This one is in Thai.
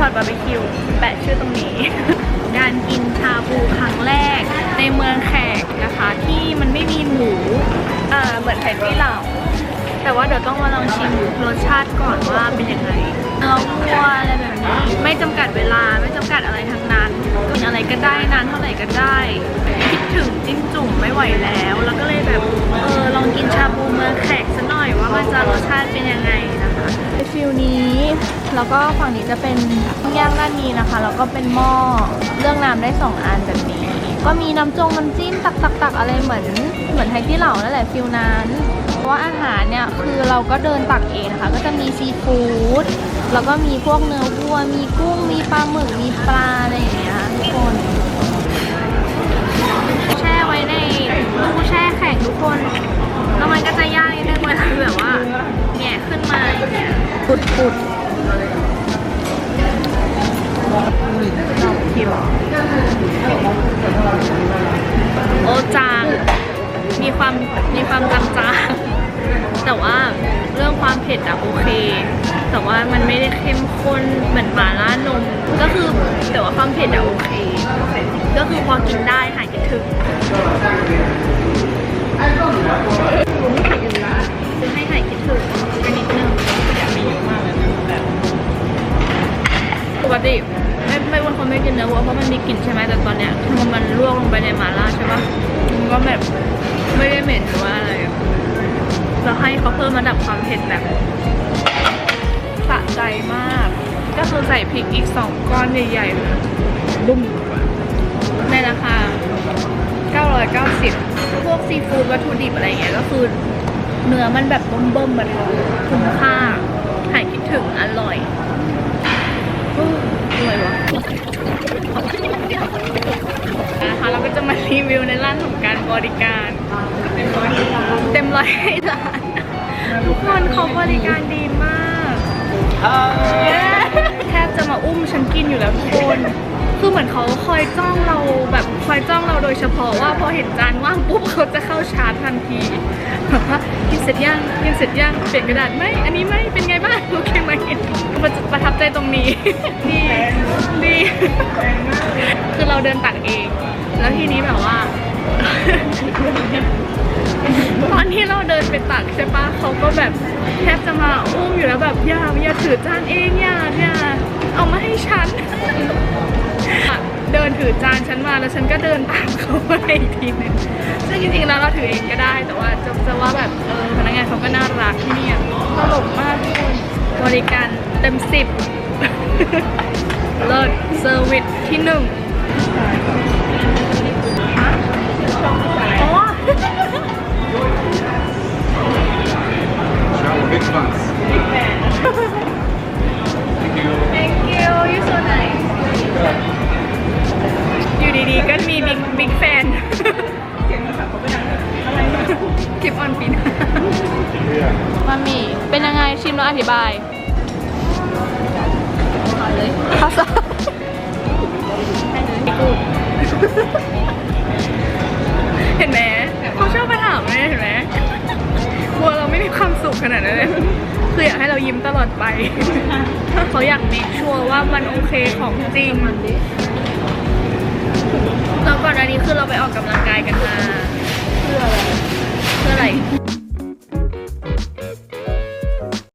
คิวค่ะฮอตพอตบาร์บีคิวแปะชื่อตรงนี้ การกินชาบูครั้งแรกในเมืองแขกนะคะ ที่มันไม่มีหมูอ่าเหมือนแผ่นที่เหล่าแต่ว่าเดี๋ยวต้องมาลองชิมรสชาติก่อนว่าเป็นยังไงเนื้อวัวอะไรแบบนี้ไม่จำกัดเวลาไม่จำกัดอะไรทั้งนั้นกินอะไรก็ได้นานเท่าไหร่ก็ได้คิดถึงจิ้มจุ่มไม่ไหวแล้ว แล้วก็เลยแบบเออลองกินชาบูเมืองแขกซะหน่อยว่ามันจะรสชาติเป็นยังไง นะคะฟิลนี้ แล้วก็ฝั่งนี้จะเป็นย่างด้านนี้นะคะ แล้วก็เป็นหม้อเรื่องน้ำได้สองอันแบบนี้ ก็มีน้ำจงน้ำจิ้มตักตักตักอะไรเหมือนเหมือนไทยที่เหล่านั่นแหละฟิลนั้นเพราะว่าอาหารเนี่ยคือเราก็เดินตักเองนะคะ ก็จะมีซีฟู้ดแล้วก็มีพวกเนื้อวัว มีกุ้งมีปลาหมึกมีปลา โอจางมีความมีความจางจางๆแต่ว่าเรื่องความเผ็ดอะโอเค แต่ว่ามันไม่ได้เข้มข้นเหมือนหมาล่านม ก็คือแต่ว่าความเผ็ดอะโอเค ก็คือพอกินได้หายคิดถึงซื้อให้หายคิดถึงกันนิดนึงมีเยอะมากเลยแบบปกติ คนไม่กินเนื้อวัวเพราะมันมีกลิ่นใช่ไหมแต่ตอนเนี้ยพอมันลวกลงไปในหมาล่าใช่ปะมันก็แบบไม่ได้เหม็นหรือว่าอะไรแล้วให้เขาเพิ่มระดับความเผ็ดแบบสะใจมาก ก็คือใส่พริกอีกสองก้อนใหญ่ๆเลยบุ้มในราคา 990 พวกซีฟู้ดวัตถุดิบอะไรเงี้ยก็คือเนื้อมันแบบเบิ่มๆมันคุ้มค่า หายคิดถึงอร่อยอู้อร่อยวะนะคะเราก็จะมารีวิวในร้านของการ บริการเต็มร้อยเต็มร้อยให้ร้าน ทุกคนเขาบริการดีมากแทบจะมาอุ้มฉันกินอยู่แล้วทุกคนคือเหมือนเขาคอยจ้องเราแบบคอยจ้องเราโดยเฉพาะว่าพอเห็นจานว่างปุ๊บเขาจะเข้าชาร์จทันทีแบบว่ากินเสร็จยังกินเสร็จยังเปลี่ยนกระดาษไหมอันนี้ไหมเป็นไงบ้างโอเคไหมประประทับใจตรงนี้ดีดีคือเราเดินตักเอง แล้วทีนี้แบบว่า ตอนที่เราเดินไปตักใช่ปะเขาก็แบบแทบจะมาอุ้มอยู่แล้วแบบอย่าอย่าถือจานเองอย่าอย่าเอามาให้ฉัน เดินถือจานฉันมาแล้วฉันก็เดินตามเขาไปอีกทีนึงซึ่งจริงๆแล้วเราถือเองก็ได้ แต่ว่าจะจะว่าแบบเออพนักงานเขาก็น่ารักที่นี่ตลกมากทุกคนบริการเต็มสิบเลิศเซอร์วิสที่หนึ่ง เป็นยังไงชิมแล้วอธิบายเลยภาษาเห็นไหมเขาชอบมาถามเลยเห็นไหมกลัวเราไม่มีความสุขขนาดนั้นเลยคืออยากให้เรายิ้มตลอดไป เขาอยากเมคชัวร์ว่ามันโอเคของจริงแล้วก่อนอันนี้คือเราไปออกกำลังกายกันมา เพื่ออะไร